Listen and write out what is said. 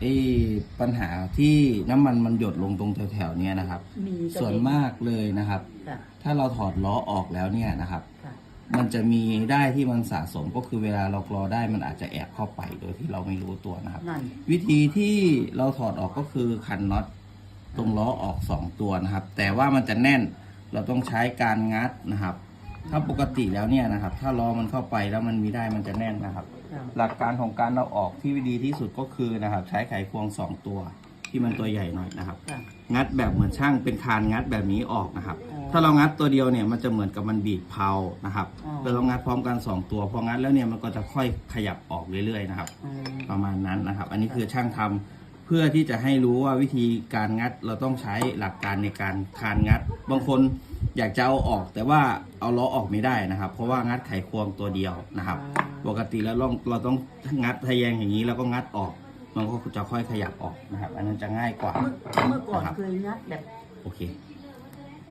ไอ้ปัญหาที่น้ำมันมันหยดลงตรงแถวๆเนี้ยนะครับ มีก็ส่วนมากเลยนะครับ ค่ะถ้าเราถอดล้อออกแล้วเนี่ยนะครับ ค่ะ มันจะมีได้ที่มันสะสมก็คือเวลาเรากรอได้มันอาจจะแอบเข้าไปโดยที่เราไม่รู้ตัวนะครับ นั่น วิธีที่เราถอดออกก็คือขันน็อตตรงล้อออกสองตัวนะครับ แต่ว่ามันจะแน่นเราต้องใช้การงัดนะครับ ถ้าปกติแล้วเนี่ยนะครับ ถ้าล้อมันเข้าไปแล้วมันมีได้มันจะแน่นนะครับค่ะหลักการของการเอาออกที่ดีที่สุดก็คือนะครับ ใช้ไขควงสองตัวที่มันตัวใหญ่หน่อยนะครับค่ะงัดแบบเหมือนช่างเป็นคานงัดแบบนี้ออกนะครับอ๋อถ้าเรางัดตัวเดียวเนี่ยมันจะเหมือนกับมันบีบเพลานะครับอ๋อแต่เรางัดพร้อมกันสองตัวพองัดแล้วเนี่ยมันก็จะค่อยขยับออกเรื่อยๆนะครับอืมประมาณนั้นนะครับ อันนี้คือช่างทำเพื่อที่จะให้รู้ว่าวิธีการงัดเราต้องใช้หลักการในการคานงัด บางคนอยากจะเอาออก แต่ว่าเอาล้อออกไม่ได้นะครับ เพราะว่างัดไขควงตัวเดียวนะครับ ปกติแล้วเราเราต้องงัดทะแยงอย่างนี้แล้วก็งัดออก มันก็จะค่อยขยับออกนะครับ อันนั้นจะง่ายกว่าเมื่อเมื่อก่อนนะครับเคยงัดแบบโอเค